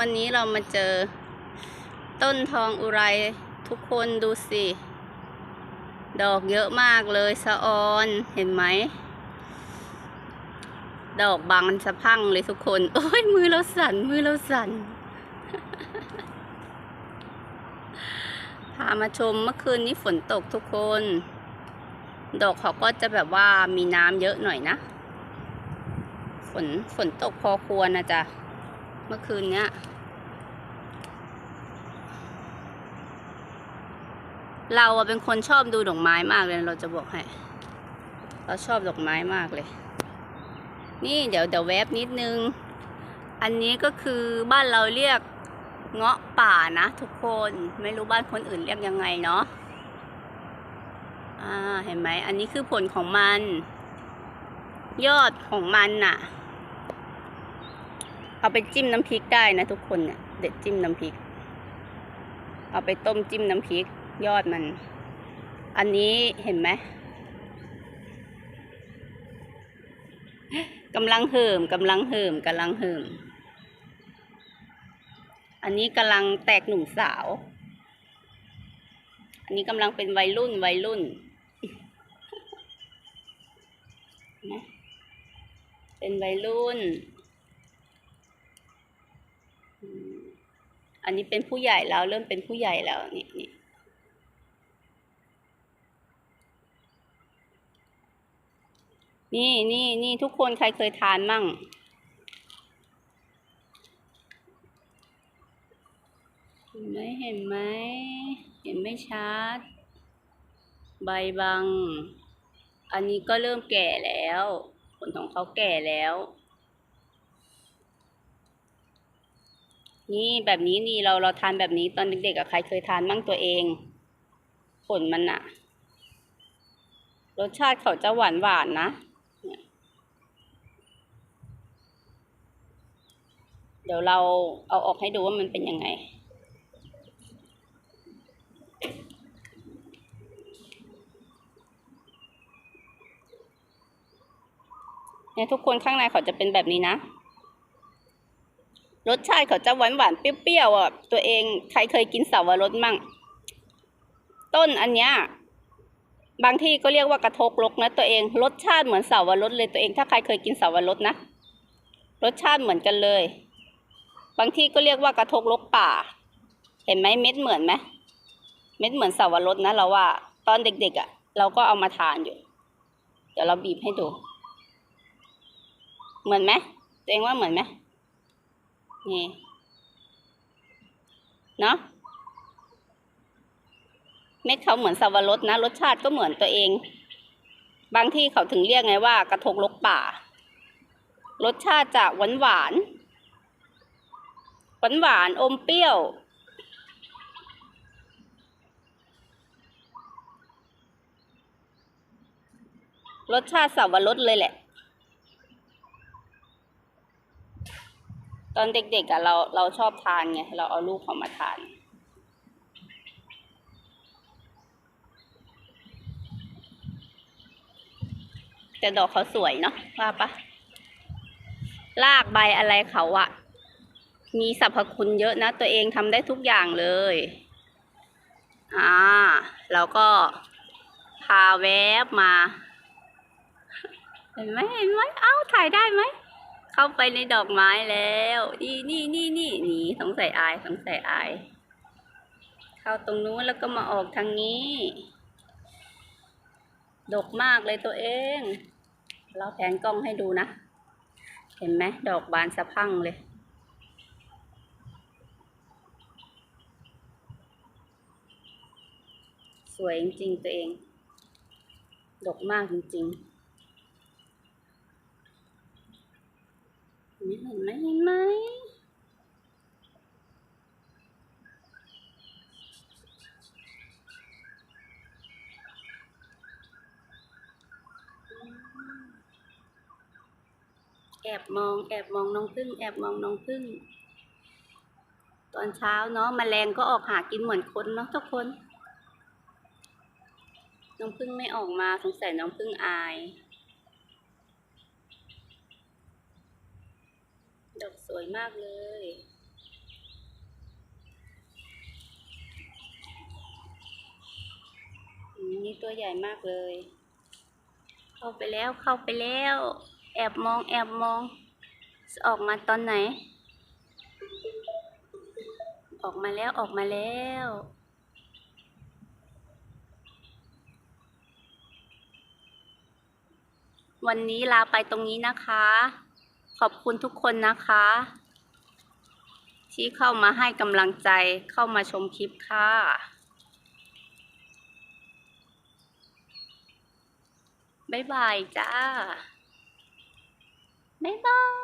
วันนี้เรามาเจอ ต้นทองอุไรทุกคนดูสิ ดอกเยอะมากเลยสะออนเห็นไหม ดอกบานสะพังเลยทุกคน โอ้ยมือเราสั่นมือเราสั่นพามาชมเมื่อคืนนี้ฝนตกทุกคน ดอกเขาก็จะแบบว่ามีน้ำเยอะหน่อยนะ ฝนฝนตกพอควรนะจ๊ะ เมื่อคืนเนี้ย เราอะเป็นคนชอบดูดอกไม้มากเลย เราจะบอกให้ เราชอบดอกไม้มากเลย นี่เดี๋ยวเดี๋ยวแวบนิดนึง อันนี้ก็คือบ้านเราเรียกเงาะป่านะทุกคนไม่รู้บ้านคนอื่นเรียกยังไงเนาะอ่าเห็นไหมอันนี้คือผลของมัน ยอดของมันน่ะ เอาไปจิ้มน้ำพริกได้นะทุกคนเนี่ยเด็ดจิ้มน้ำพริก เอาไปต้มจิ้มน้ำพริกยอดมัน อันนี้เห็นไหมกำลังเหิมกำลังเหิมกำลังเหิม อันนี้กำลังแตกหนุ่มสาว อันนี้กำลังเป็นวัยรุ่นวัยรุ่นนะเป็นวัยรุ่นอืม อันนี้เป็นผู้ใหญ่แล้วเริ่มเป็นผู้ใหญ่แล้วนี่นี่นี่นี่นี่ทุกคนใครเคยทานมั่ง เห็นไหมเห็นไหมเห็นไม่ชัด ใบบัง อันนี้ก็เริ่มแก่แล้ว ผลของเขาแก่แล้ว นี่แบบนี้นี่เราเราทานแบบนี้ตอนเด็กๆอะใครเคยทานมั่งตัวเอง ผลมันอะรสชาติเขาจะหวานหวานนะเดี๋ยวเราเอาออกให้ดูว่ามันเป็นยังไง เนี่ยทุกคนข้างในเขาจะเป็นแบบนี้นะ รสชาติเขาจะหวานหวานๆเปรี้ยวๆอะ ตัวเองใครเคยกินสาวรสมั่ง ต้นอันเนี้ยบางที่ก็เรียกว่ากระทกลกนะตัวเอง รสชาติเหมือนสาวรสเลยตัวเอง ถ้าใครเคยกินสาวรสนะ รสชาติเหมือนกันเลย บางที่ก็เรียกว่ากระทกลกป่า เห็นไหมเม็ดเหมือนไหมเม็ดเหมือนสาวรสนะเราว่า ตอนเด็กๆอะ เราก็เอามาทานอยู่ เดี๋ยวเราบีบให้ดู เหมือนไหมตัวเองว่าเหมือนไหม นี่เนาะเม็ดเขาเหมือนสับปะรดนะ รสชาติก็เหมือนตัวเอง บางที่เขาถึงเรียกไงว่า กระทงลกป่า รสชาติจะหวานหวานหวานหวานอมเปรี้ยว รสชาติสับปะรดเลยแหละ ตอนเด็กๆอะเราเราชอบทานไงเราเอาลูกเขามาทาน แต่ดอกเขาสวยเนาะว่าปะรากใบอะไรเขาอะมีสรรพคุณเยอะนะ ตัวเองทำได้ทุกอย่างเลย อ่า แล้วก็พาแวบมา เห็นไหมเห็นไหมเอ้าถ่ายได้ไหม เข้าไปในดอกไม้แล้ว นี่นี่นี่นี่หนีสงสัยอายสงสัยอาย เข้าตรงนู้นแล้วก็มาออกทางนี้ ดกมากเลยตัวเอง เราแผนกล้องให้ดูนะ เห็นไหมดอกบานสะพังเลยสวยจริงๆตัวเอง ดกมากจริงๆ เห็นไหมเห็นไหมแอบมองแอบมองน้องพึ่ง แอบมองน้องพึ่ง ตอนเช้าเนาะแมลงก็ออกหากินเหมือนคนเนาะทุกคน น้องพึ่งไม่ออกมาสงสัยน้องพึ่งอาย ดอกสวยมากเลย นี่ตัวใหญ่มากเลย เข้าไปแล้วเข้าไปแล้ว แอบมองแอบมอง ออกมาตอนไหน ออกมาแล้วออกมาแล้ววันนี้ลาไปตรงนี้นะคะ ขอบคุณทุกคนนะคะ ที่เข้ามาให้กำลังใจเข้ามาชมคลิปค่ะบ๊ายบายจ้าบ๊ายบาย